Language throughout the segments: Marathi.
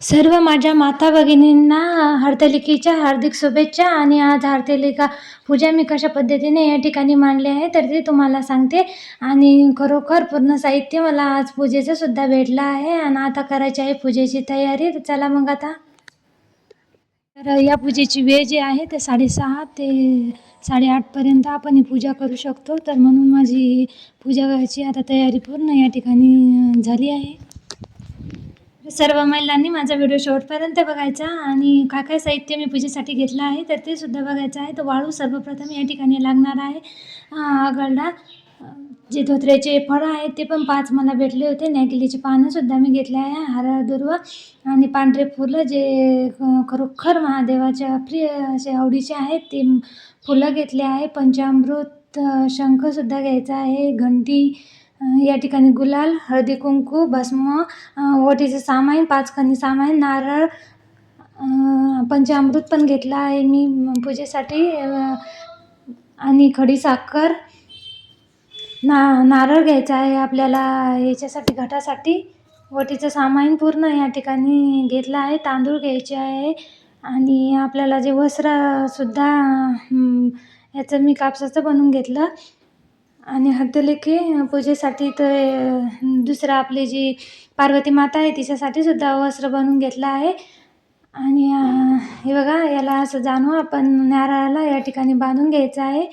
सर्व माझ्या माता भगिनींना हरतालिकेच्या हार्दिक शुभेच्छा आणि आज हरतालिका पूजा मी कशा पद्धतीने या ठिकाणी मांडली आहे तर ते तुम्हाला सांगते. आणि खरोखर पूर्ण साहित्य मला आज पूजेचं सुद्धा भेटलं आहे आणि आता करायची आहे पूजेची तयारी. तर चला मग आता. तर या पूजेची वेळ जी आहे ते साडेसहा ते साडेआठपर्यंत आपण ही पूजा करू शकतो. तर म्हणून माझी पूजा करायची आता तयारी पूर्ण या ठिकाणी झाली आहे. सर्व महिलांनी माझा व्हिडिओ शेवटपर्यंत बघायचा आणि काय काय साहित्य मी पूजेसाठी घेतलं आहे तर ते सुद्धा बघायचं आहे. तर वाळू सर्वप्रथम या ठिकाणी लागणार आहे. गळडा जे धोत्र्याचे फळं आहेत ते पण पाच मला भेटले होते. नॅगिलीचे पानंसुद्धा मी घेतले आहे हरळ दुर्वा आणि पांढरे फुलं जे खरोखर महादेवाच्या प्रिय असे आवडीचे आहेत ते फुलं घेतले आहे. पंचामृत शंखसुद्धा घ्यायचा आहे घंटी या ठिकाणी गुलाल हळदी कुंकू भस्म ओटीचे सामान पाच सामान नारळ पंचामृत पण घेतलं आहे मी पूजेसाठी. आणि खडीसाखर ना नारळ घ्यायचा आहे आपल्याला याच्यासाठी घटासाठी. वटीचं सामान पूर्ण या ठिकाणी घेतलं आहे तांदूळ घ्यायचे आहे. आणि आपल्याला जे वस्त्रसुद्धा याचं मी कापसाचं बनवून घेतलं. आणि हरतालिके पूजेसाठी तर दुसरं आपली जी पार्वती माता आहे तिच्यासाठी सुद्धा वस्त्र बनवून घेतलं आहे. आणि हे बघा याला असं जाणू आपण नारळाला या ठिकाणी बांधून घ्यायचं आहे.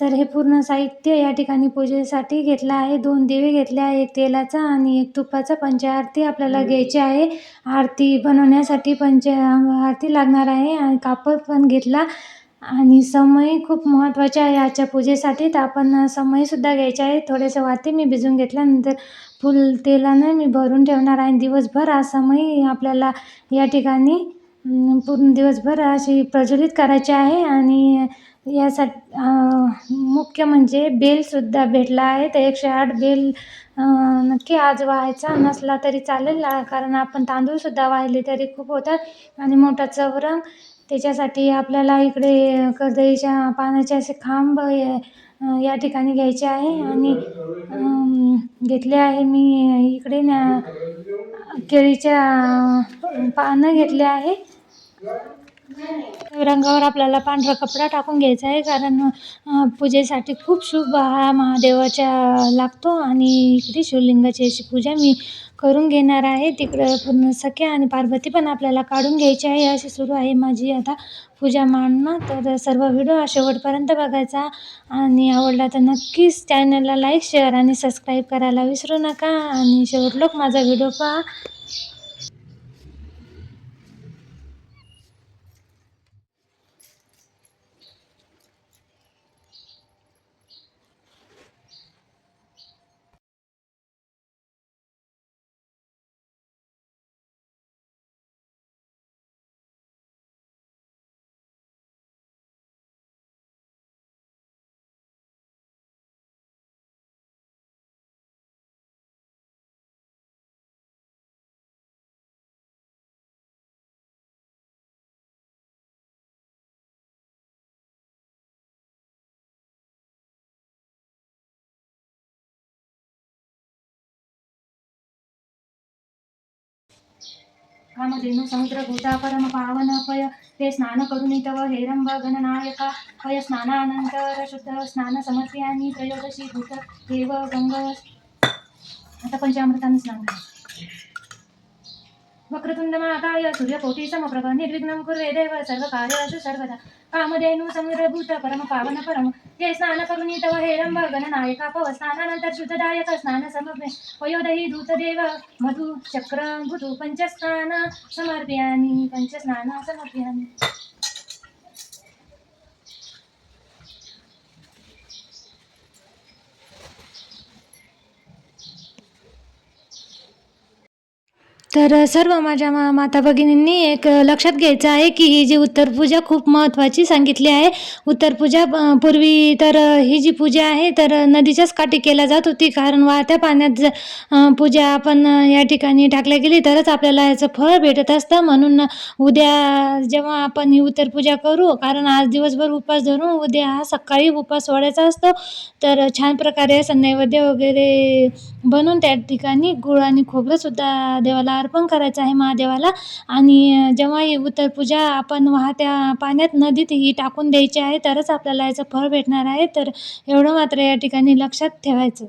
तर हे पूर्ण साहित्य या ठिकाणी पूजेसाठी घेतलं आहे. दोन दिवे घेतले आहे एक तेलाचा आणि एक तुपाचा पंचआरती आपल्याला घ्यायची आहे. आरती बनवण्यासाठी पंच आरती लागणार आहे आणि कापड पण घेतला. आणि समय खूप महत्त्वाचा आहे आजच्या पूजेसाठी तर आपण समईसुद्धा घ्यायचे आहे. थोडेसे वाती मी भिजवून घेतल्यानंतर फुल तेलानं मी भरून ठेवणार आहे. दिवसभर आज समय आपल्याला या ठिकाणी पूर्ण दिवसभर अशी प्रज्वलित करायची आहे. आणि यासाठी मुख्य म्हणजे बेलसुद्धा भेटला आहे. तर एकशे आठ बेल नक्की आज व्हायचा नसला तरी चालेल कारण आपण तांदूळसुद्धा वाहिले तरी खूप होतात. आणि मोठा चवरंग त्याच्यासाठी आपल्याला इकडे कर्दळीच्या पानाचे असे खांब या या ठिकाणी घ्यायचे आहे आणि घेतले आहे मी इकडे ना केळीच्या पानं घेतले आहे. रंगावर आपल्याला पांढरा कपडा टाकून घ्यायचा आहे कारण पूजेसाठी खूप शुभ हा महादेवाच्या लागतो आणि इकडे शिवलिंगाची अशी पूजा मी करून घेणार आहे. तिकडं पूर्ण सख्या आणि पार्वती पण आपल्याला काढून घ्यायची आहे अशी सुरू आहे माझी आता पूजा मांडणं. तर सर्व व्हिडिओ हा शेवटपर्यंत बघायचा आणि आवडला तर नक्कीच चॅनलला लाईक शेअर आणि सबस्क्राईब करायला विसरू नका. आणि शेवट लोक माझा व्हिडिओ पहा. कामधेनु समुद्रभूता परम पावन पय ते स्नान करून तव हेरंब गणनायका पय स्नानानंतर शुद्ध स्नान समर्पयामी त्रयोदशी भूत देव गंग। आता पंचामृताने स्नान करा. वक्रतुंड महाकाय सूर्यकोटी समप्रभ निर्विघ्नं कुर्वे देव सर्व कार्येषु सर्वदा। कामधेनु समुद्रभूत परम पावन परम. ते स्नान करून तव हेरंब गणनायका पव. स्नानानंतर शुद्धदायक स्नान समर्पय वयोदही दूतदेव मधु चक्र बुधु पंचस्नान समर्पयानी पंचस्नान समर्पयानी तर सर्व माझ्या मा माता भगिनींनी एक लक्षात घ्यायचं आहे की ही जी उत्तर पूजा खूप महत्त्वाची सांगितली आहे. उत्तर पूजा पूर्वी तर ही जी पूजा आहे तर नदीच्याच काठी केल्या जात होती. कारण वाहत्या पाण्यात ज पूजा आपण या ठिकाणी टाकल्या गेली तरच आपल्याला याचं फळ भेटत असतं. म्हणून उद्या जेव्हा आपण ही उत्तर पूजा करू कारण आज दिवसभर उपवास धरून उद्या हा सकाळी उपवास सोडायचा असतो तर छान प्रकारे असं नैवेद्य वगैरे बनवून त्या ठिकाणी गुळ आणि खोबरंसुद्धा देवाला अर्पण करायचं आहे महादेवाला. आणि जेव्हा ही उत्तर पूजा आपण वाहत्या पाण्यात नदीत ही टाकून द्यायची आहे तरच आपल्याला याचं फळ भेटणार आहे. तर एवढं मात्र या ठिकाणी लक्षात ठेवायचं.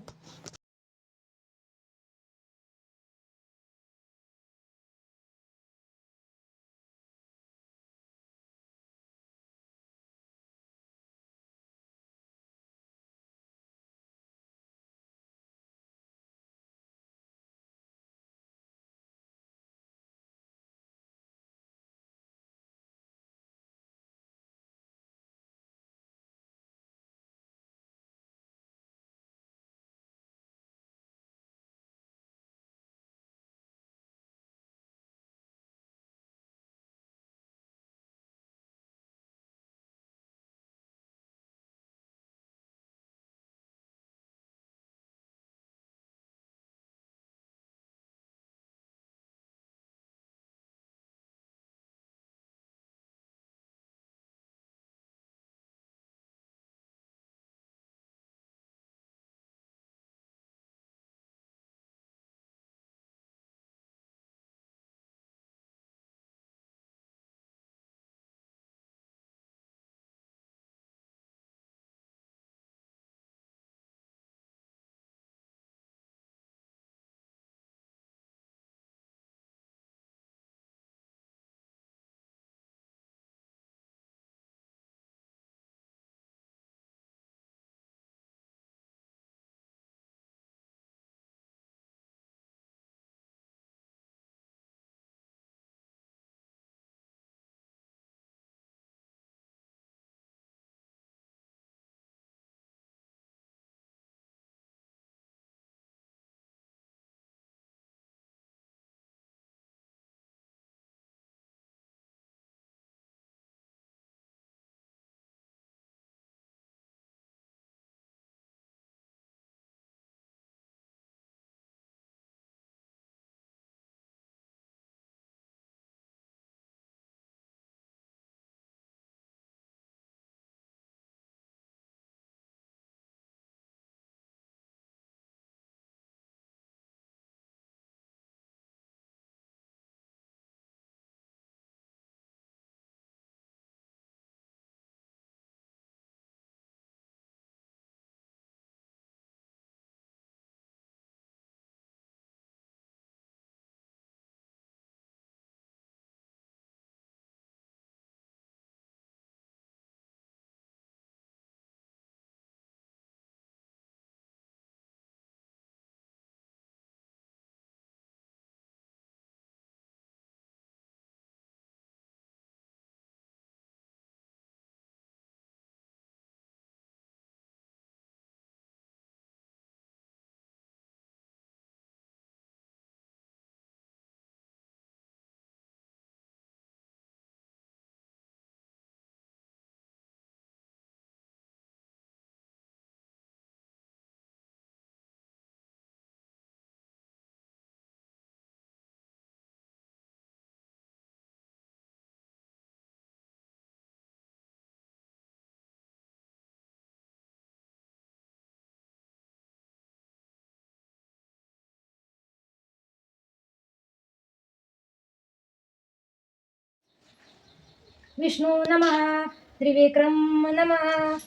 विष्णू नमः। त्रिविक्रम नमः।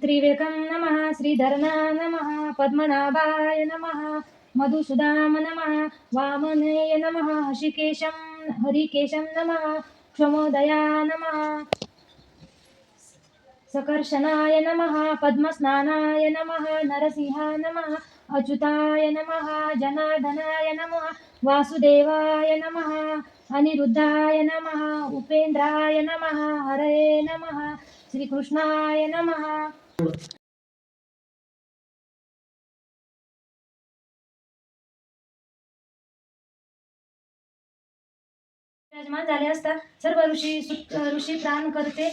त्रिवेकं नमः। श्रीधरना नमः। पद्मनाभाय नमः। मधुसुदाम नमः। वामनेय नमः। हशिकेशं हरिकेशं नमः। क्षमोदया नमः। सकर्षणाय नमः। पद्मस्नानाय नमः। नरसिंहा नमः। अच्युताय नमः। जनार्दनाय नमः। वासुदेवाय नमः। अनिरुद्धाय नमः उपेन्द्राय नमः हरये नमः श्रीकृष्णाय नमः। विराजमान झाले असता सर्व ऋषी ऋषी प्राण करते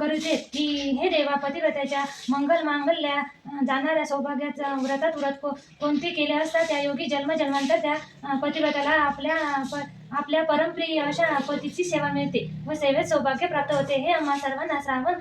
करते की हे देवा पतिव्रत्याच्या मंगल मांगल्या जाणाऱ्या सौभाग्याचा व्रतात व्रत को कोणते केले असता त्या योगी जन्म जन्मांतर त्या पतिव्रताला आपल्या प आपल्या परमप्रिय अशा पतीची सेवा मिळते व सेवेत सौभाग्य प्राप्त होते हे आम्हा सर्वांना श्रावण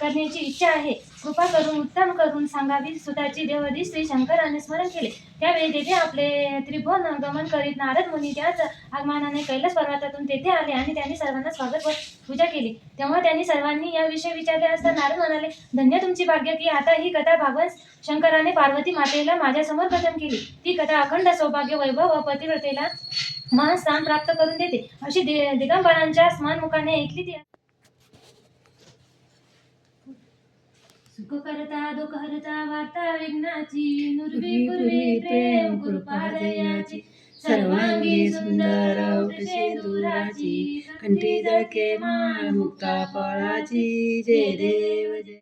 करण्याची इच्छा आहे. कृपा करून उत्तम करून सांगावी. सुताची देवदी श्री शंकराने स्मरण केले. त्यावेळी तेथे आपले त्रिभुवन गमन करीत नारद मुनी त्याच आगमनाने कैलास पर्वतातून तेथे आले आणि त्यांनी सर्वांना स्वागत व पूजा केली. तेव्हा त्यांनी सर्वांनी याविषयी विचारले असता नारद म्हणाले धन्य तुमची भाग्य की आता ही कथा भागवत शंकराने पार्वती मातेला माझ्यासमोर कथन केली. ती कथा अखंड सौभाग्य वैभव व पतिव्रतेला महान स्थान प्राप्त करून देते. अशी दिगंबरांच्या स्मनमुखाने ऐकली ती. सुख करता दुःख हरता वार्ता विघ्नाची नुर्वी पूर्वी प्रेम कृपादयाची सर्वांगी सुंदर शेंदुराची कंठी जळके माळ मुक्ता फळाची. जय देव जय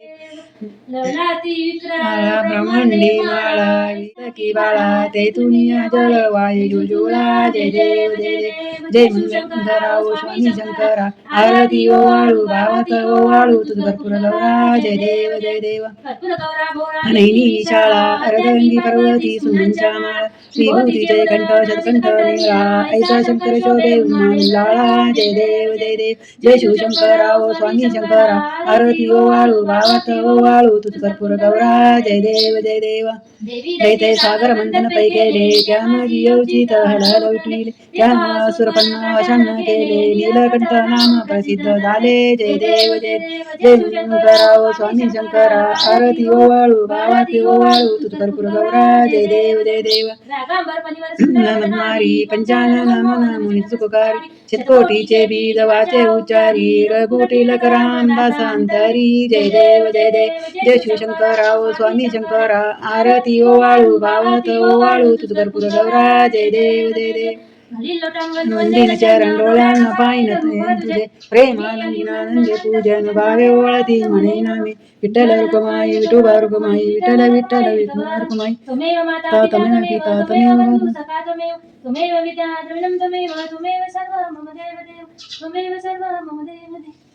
ब्रह्मांडी माळा वितकी बाळा ते तुनिया जळ वायू जुजुळा. जय देव जय देव. जय शंकरा ओ स्वामी शंकरा आरती ओ वाळू भावत ओ वाळू तुझ भरपूर गौरा. जय देव जय देव. अनैनी शाळा अरदंगी पर्वती सुमंच्या माळ विभूती जय कंठ शतकंठ निळा ऐसा शंकर शोधे लाळा जय देव जय देव जय शिवशंकरा ओ स्वामी शंकरा आरती ओ वाळू भावत ओ वाळू तुझ कर्पूर गौरा जय देव जय देव। दैते सागर मंथन पै केले त्या मजी योचित हळहळ उठविले त्या सुरपन्न वशान्न केले नीलकंठ नाम प्रसिद्ध झाले जय देव जय जय शंकरा ओ स्वामी शंकरा आरती ओ वाळू भावाती ओ वाळू तुझ कर्पूर गौरा जय देव जय देव। रागांबर पनिवर सुंदर नमस्मारी पंचानन मन मुनी सुखकारी शतकोटीचे बीज वाचे उच्चारी रघुटील रामदासांतरी जय देव जय देव जय शिवशंकरा ओ स्वामी शंकरा आरती ओवाळू वाळू भावत ओ तुझ कर्पूर गौरा जय देव जय देव. वंदिन चरण डोळ्यांना पाहिन तुझे तुझे प्रेमानंदिनानंदे पूजन भावे ओळती म्हणे नामे विठ्ठल रुकमाई विठोबा रुकमाई विठ्ठल विठ्ठल रुकमाई ता पिता विद्या द्रविणं सर्वं मम देव देव सर्वं मम देव देव